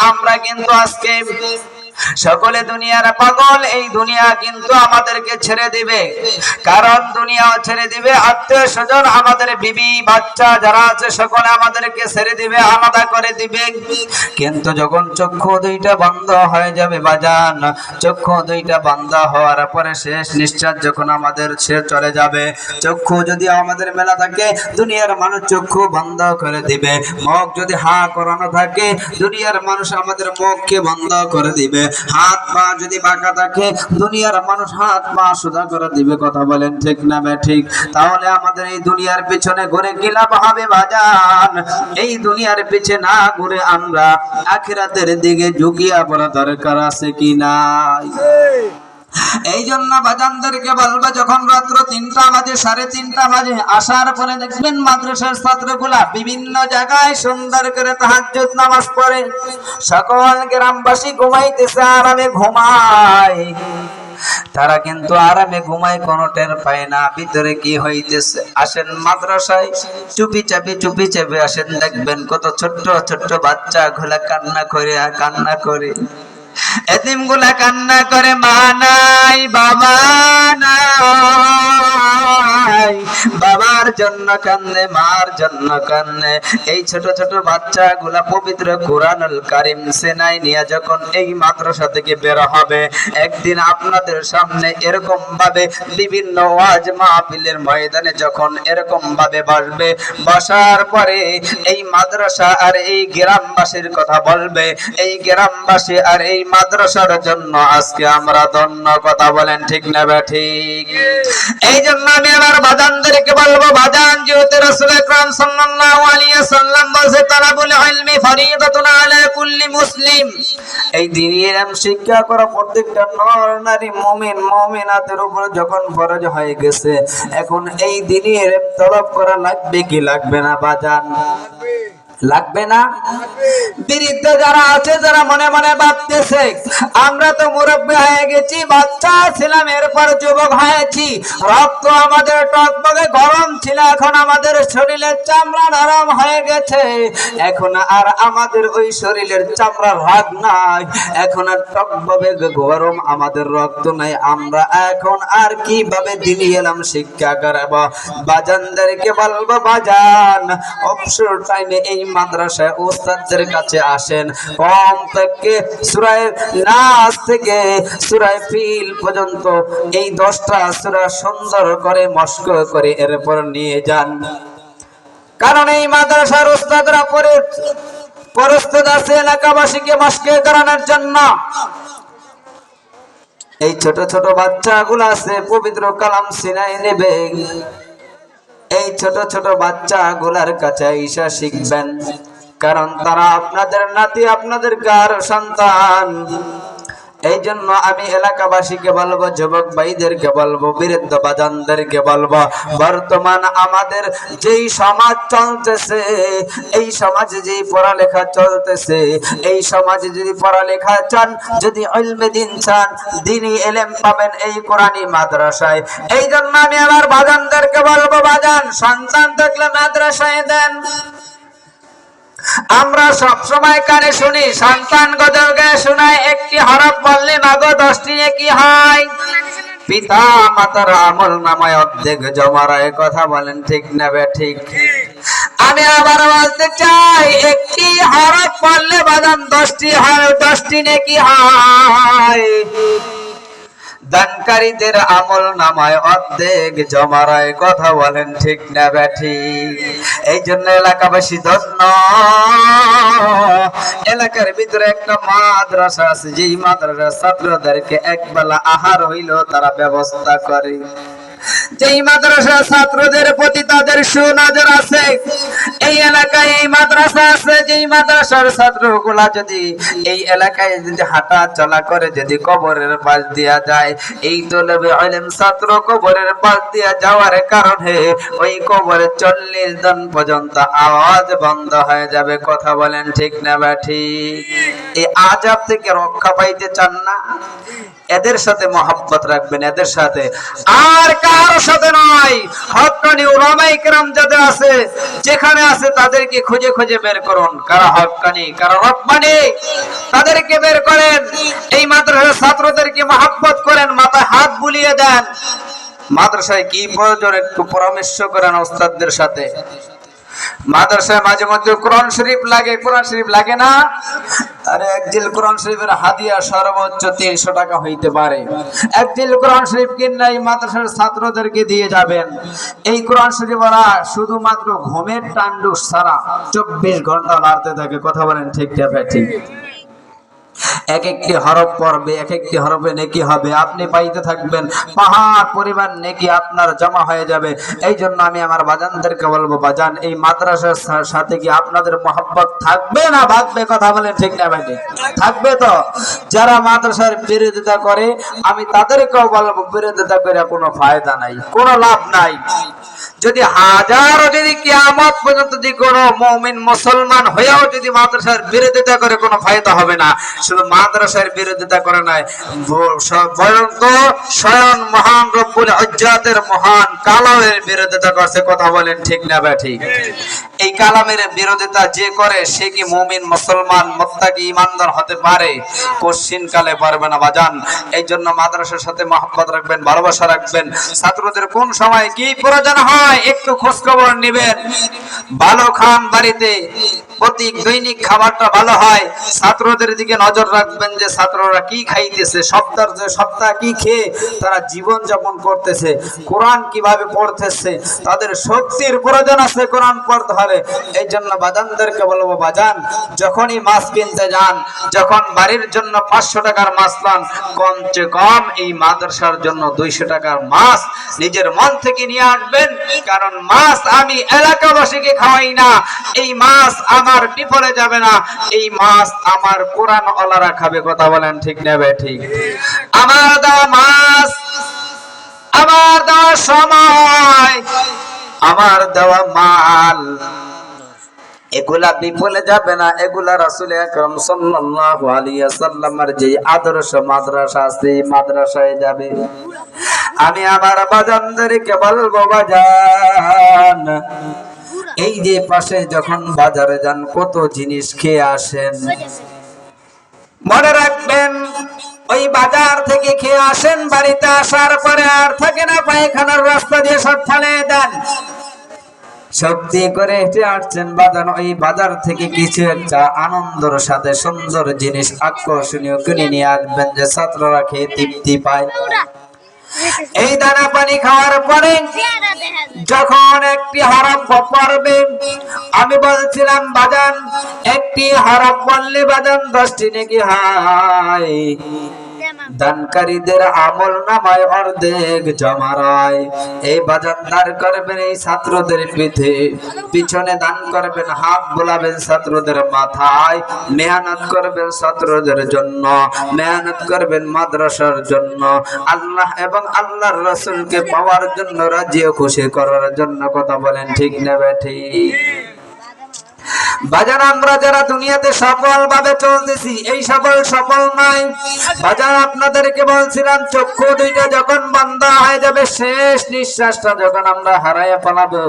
আমরা কিন্তু আজকে সকলে দুনিয়ার পাগল, এই দুনিয়া কিন্তু আমাদেরকে ছেড়ে দিবে। কারণ দুনিয়া ছেড়ে দিবে। আত্মীয় স্বজন, আমাদের বিবি, বাচ্চা যারা আছে, সকলে আমাদেরকে ছেড়ে দিবে, আলাদা করে দিবে। কিন্তু যখন চক্ষু দুইটা বন্ধ হয়ে যাবে বাজান, চক্ষু দুইটা বন্ধ হওয়ার পরে শেষ নিঃশ্বাস যখন আমাদের সে চলে যাবে। চক্ষু যদি আমাদের মেলা থাকে, দুনিয়ার মানুষ চক্ষু বন্ধ করে দিবে। মুখ যদি হা করানো থাকে, দুনিয়ার মানুষ আমাদের মুখকে বন্ধ করে দিবে। হাত পা যদি বাঁকা থাকে, দুনিয়ার মানুষ হাত পা সোজা করে দিবে, কথা বলেন ঠিক না বে ঠিক? তাহলে আমাদের এই দুনিয়ার পিছনে ঘুরে কি লাভ হবে বাজান? এই দুনিয়ার পিছে না ঘুরে আমরা আখিরাতের দিকে ঝুঁকিয়া পড়া দরকার আছে কি নাই? এই জন্য বাজানদেরকে বলব, যখন রাত্র তিনটা বাজে, সাড়ে তিনটা বাজে, আসার পরে দেখবেন মাদ্রাসার ছাত্রগুলা বিভিন্ন জায়গায় সুন্দর করে তাহাজ্জুদ নামাজ পড়ে। সকল গ্রামবাসী ঘুমাইতেছে, আরামে ঘুমায়। তারা কিন্তু আরামে ঘুমায়, কোনো টের পায় না। ভিতরে কি হইতেছে? আসেন মাদ্রাসায়, চুপি চাপি চুপি চাপি আসেন, দেখবেন কত ছোট্ট ছোট্ট বাচ্চা গুলা কান্না করে আর কান্না করে। এতিমগুলা কান্না করে, মা নাই, বাবা নাই। বাবার জন্য কান্দে, মার জন্য কান্দে। এই ছোট ছোট বাচ্চা গুলা পবিত্র কোরআনুল কারিম সেনাই নিয়ে যখন এই মাদ্রাসা থেকে বের হবে, একদিন আপনাদের সামনে এরকম ভাবে বিভিন্ন ওয়াজ মাহফিলের ময়দানে যখন এরকম ভাবে বসবে, বসার পরে এই মাদ্রাসা আর এই গ্রামবাসীর কথা বলবে, এই গ্রামবাসী আর এই মাদ্রাসার জন্য আজকে আমরা ধন্য কথা বলেন, ঠিক না ঠিক? এই জন্য আমি আমার বাজানদেরকে বলব, বাজান যেহেতু রাসূল সাল্লাল্লাহু আলাইহি সাল্লাম বলেছে তালাবুল ইলমি ফরিদাতুন আলা কুল্লি মুসলিম। এই দিনের শিক্ষা করা প্রত্যেকটা নর, নারী, মুমিন, মুমিনাতের উপর যখন ফরজ হয়ে গেছে, এখন এই দিনের তলব করা লাগবে কি লাগবে না, বাজান? লাগবে না? বৃদ্ধ যারা আছে, যারা মনে মনে ভাবতেছে, আমরা তো মুরব্বী হয়ে গেছি, বাচ্চা ছিলাম, এরপর যুবক হয়েছি। রক্ত আমাদের টকবগে, গরম ছিল, এখন আমাদের শরীরের চামড়া নরম হয়ে গেছে। এখন আর আমাদের ওই শরীরের চামড়া রাগ নাই, এখন আর টকবগে গরম, আমাদের রক্ত নাই। আমরা এখন আর কীভাবে দিলি এলাম, শিক্ষা করাব? বাজানদেরকে বলব, বাজান অবসর টাইমে এই মাদ্রাসায় ওস্তাদদের কাছে আসেন। কম থেকে সুরায় থেকে সুরায় ফিল পর্যন্ত এই দশটা সুরা সুন্দর করে মস্ক করে এরপর নিয়ে যান। কারণ এই মাদ্রাসার ওস্তাদরা পরে আছে এলাকাবাসীকে মস্কে করানোর জন্য। এই ছোট ছোট বাচ্চাগুলো আছে পবিত্র কালাম সিনাই নেবে। এই ছোট ছোট বাচ্চা গুলার কাছে ঈশা শিখবেন। কারণ তারা আপনাদের নাতি, আপনাদের কার সন্তান। এই জন্য আমি এলাকাবাসীকে বলব, যুবক ভাইদেরকে বলব, বৃদ্ধ বাজানদেরকে বলব, বর্তমান আমাদের যেই সমাজ চলতেছে, এই সমাজে যেই পড়ালেখা চলতেছে, এই সমাজে যদি পড়ালেখা চান, যদি ইলমে দিন চান, দিনই এলেম পাবেন এই কোরআনী মাদ্রাসায়। এই জন্য আমি আমার বাজানদেরকে বলব, বাজান, সন্তান থাকলে মাদ্রাসায় দেন। আমরা সব সময় কানে শুনি, সন্তান গদলকে শোনায়। একটি হরফ বললে মাগো দশটি কি হয়? পিতা মাতার আমল নামায় অর্ধেক জমারায় কথা বলেন, ঠিক না বে ঠিক? আমি আবার বলতে চাই, একটি হরফ পড়লে বাদাম দশটি হয়, দশটি নাকি হয়? দানকারীদের আমল নামায় অর্ধেক জমারায় কথা বলেন, ঠিক না ব্যাঠি? এই জন্য এলাকাবাসী ধন্য। এলাকার ভিতরে একটা মাদ্রাসা আছে, যেই মাদ্রাসার ছাত্রদেরকে একবেলা আহার হইলেও তারা ব্যবস্থা করে। যেই মাদ্রাসা ছাত্রদের তাদের সুনজর আছে। এই এলাকায়, এই মাদ্রাসা আছে, যেই মাদ্রাসার ছাত্রগুলা যদি এই এলাকায় যদি হাঁটা চলা করে, যদি কবরের পাশ দিয়া যায়, এই তলবে আলেম ছাত্র কবরের পাশ দিয়া যাওয়ার কারণে ওই কবরে চল্লিশ জন পর্যন্ত আওয়াজ বন্ধ হয়ে যাবে। কথা বলেন ঠিক না বা ঠিক? এই আজাব থেকে রক্ষা পাইতে চান না। এদের সাথে মহাব্বত রাখবেন, এদের সাথে। আর কার সাথে নয়। হকানি ওলামাই কেরাম যাদের আছে, যেখানে আছে তাদেরকে খুঁজে খুঁজে বের করুন। কারা হকানি, কারা রব্বানি, তাদেরকে বের করেন। এই মাদ্রাসার ছাত্রদেরকে মহাব্বত করেন, মাথায় হাত বুলিয়ে দেন। মাদ্রাসায় কি প্রয়োজন একটু পরামর্শ করেন ওস্তাদদের সাথে। মাদ্রাসায় মাঝে মধ্যে কোরআন শরীফ লাগে, কোরআন শরীফ লাগে না। আরে এক জিল কোরআন শরীফের হাদিয়া সর্বোচ্চ তিনশো টাকা হইতে পারে। এক জিল কোরআন শরীফ কিনে এই মাদ্রাসার ছাত্রদেরকে দিয়ে যাবেন। এই কোরআন শরীফ ওরা শুধুমাত্র ঘুমের টান্ডু সারা চব্বিশ ঘণ্টা লাড়তে থাকে। কথা বলেন ঠিক ঠিক? এক একটি হরফ পড়বে এক একটি হরফে নেকি হবে। আপনি পাইতে থাকবেন, পাহাড় পরিমাণ নেকি আপনার জমা হয়ে যাবে। এই জন্য আমি আমার বাজানদেরকে বলব, বাজান, এই মাদ্রাসার সাথে কি আপনাদের মহব্বত থাকবে না ভাগবে? কথা বলেন ঠিক না ভাই থাকবে তো? যারা মাদ্রাসার বিরোধিতা করে, আমি তাদেরকেও বলব, বিরোধিতা করে কোনো ফায়দা নাই, কোনো লাভ নাই। যদি হাজার যদি কিয়ামত পর্যন্ত যদি কোনো মমিন মুসলমান হয়েও যদি মাদ্রাসার বিরোধিতা করে, কোনো ফায়দা হবে না। শুধু মাদ্রাসার বিরোধিতা করে স্বয়ং মহান রব্বুল মহান কালামের বিরোধিতা করছে। কথা বলেন ঠিক না ঠিক? এই কালামের বিরোধিতা যে করে, সে কি মুমিন মুসলমান ইমানদার হতে পারে? কোশ্চিন কালে পারবে না, বাজান। এই জন্য মাদ্রাসার সাথে মহব্বত রাখবেন, ভালোবাসা রাখবেন। ছাত্রদের কোন সময় কি প্রয়োজন হয়? একটু খোঁজ খবর নেবেন। ভালো খান বাড়িতে প্রতি দৈনিক খাবারটা ভালো হয়, ছাত্রদের দিকে নজর রাখবেন যে ছাত্ররা কি খাইতেছে, সপ্তাহ সপ্তাহ কি খেয়ে তারা জীবন যাপন করতেছে, কোরআন কীভাবে পড়তেছে, তাদের শক্তির প্রয়োজন আছে কোরআন পড়তে হলে এই জন্য বাজানদেরকে বলব, বাজান, যখনই মাছ কিনতে যান, যখন বাড়ির জন্য পাঁচশো টাকার মাছ পান, কমচে কম এই মাদ্রাসার জন্য দুইশো টাকার মাছ নিজের মন থেকে নিয়ে আসবেন। কারণ মাছ আমি এলাকাবাসীকে খাওয়াই না, এই মাছ আমার বিফলে যাবে না। এই মাছ আমার কোরআন অলারা খাবে, কথা বলেন ঠিক নেবে ঠিক। আমার দেওয়া মাছ, আমার দেওয়া সময়, আমার দেওয়া মাল। এগুলা বিফলে যাবে না, এগুলা রাসূল আকরাম সাল্লাল্লাহু আলাইহি ওয়াসাল্লামের যে আদর্শ মাদ্রাসা আছে মাদ্রাসায় যাবে। আমি আমার বাজানদেরকে বলব, বাজান এই যে পাশে যখন বাজারে যান, কত জিনিস খেয়ে আসেন। মনে রাখবেন, ওই বাজার থেকে খেয়ে আসেন, বাড়িতে আসার পরে আর থাকে না, পায়খানার রাস্তা দিয়ে সব ফেলে দেন। শক্তি করে হেঁটে আসছেন বাজার, ওই বাজার থেকে কিছু একটা আনন্দর সাথে সুন্দর জিনিস আকর্ষণীয় কিনে নিয়ে আসবেন যে ছাত্ররা খেয়ে তৃপ্তি পায়। এই দানা পানি খাওয়ার পরে যখন একটি হরফ পড়বে, আমি বলছিলাম, বাজান, একটি হরফ পড়লে বাজান দশটি নাকি হাই দানকারীদের আমল নামায় অর্ধেক এই বাজার করবেন এই ছাত্রদের পিঠে। পিছনে দান করবেন, হাত বোলাবেন ছাত্রদের মাথায়। মেহনত করবেন ছাত্রদের জন্য। মেহনত করবেন মাদ্রাসার জন্য। আল্লাহ এবং আল্লাহর রসুলকে পাওয়ার জন্য, রাজি খুশি করার জন্য। কথা বলেন ঠিক নেবে ঠিক? বাজার আমরা যারা দুনিয়াতে সফল ভাবে চলতেছি, এই সফল সফল নয় বাজার আপনাদেরকে বলছিলাম, চক্ষু দুইটা যখন বন্ধ হয়ে যাবে, শেষ নিঃশ্বাসটা যখন আমরা হারাইয়া পালাবো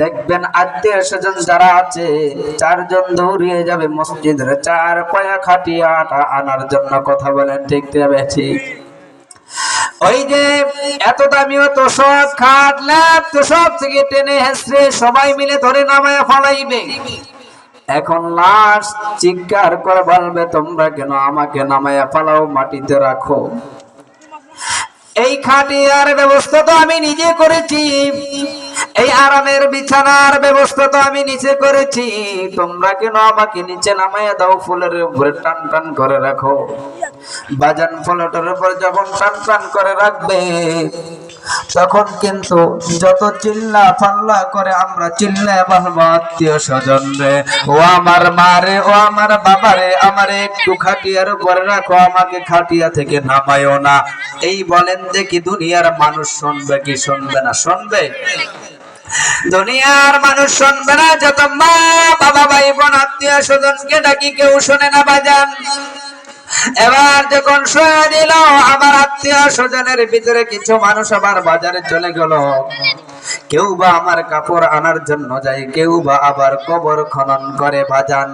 দেখবেন আত্মীয় স্বজন যারা আছে, চারজন দৌড়িয়ে যাবে মসজিদের চার পায়া খাটিয়া আটা আনার জন্য কথা বলেন, ঠিক ঠিক ওই যে এত দামি তো সব খাট, ল্যাপ, তো সব থেকে টেনে সবাই মিলে ধরে নামায় ফলাইবে। এখন লাশ চিৎকার করে বলবে, তোমরা কেন আমাকে ফালাও, মাটিতে রাখো। এই খাটিয়ার ব্যবস্থা তো আমি নিজে করেছি। এই আরামের বিছানার ব্যবস্থা তো আমি নিচে করেছি। তোমরা কেন আমাকে নিচে নামাইয়া দাও, ফুলের উপরে টান টান করে রাখো। বাজান ফলটার উপর যখন টান টান করে রাখবে, তখন কিন্তু যত চিল্লা ফাল্লা করে আমরা চিল্লা বলব আত্মীয় স্বজন রে। ও আমার মা রে, ও আমার বাবা রে, আমার একটু খাটিয়ার উপরে রাখো, আমাকে খাটিয়া থেকে নামায়ও না। এই বলেন কি দুনিয়ার মানুষ শুনবে কি শুনবে না? শুনবে? দুনিয়ার মানুষ শুনবে না, যত মা, বাবা, ভাই, বোন, আত্মীয় স্বজনকে ডাকি কেউ শোনে না, বাজান। এবার যখন শুয়ে দিল, আমার আত্মীয় স্বজনের ভিতরে কিছু মানুষ আবার বাজারে চলে গেল। কেউ বা আমার কাপড় আনার জন্য যায়, কেউ বা আবার কবর খনন করে বাজান।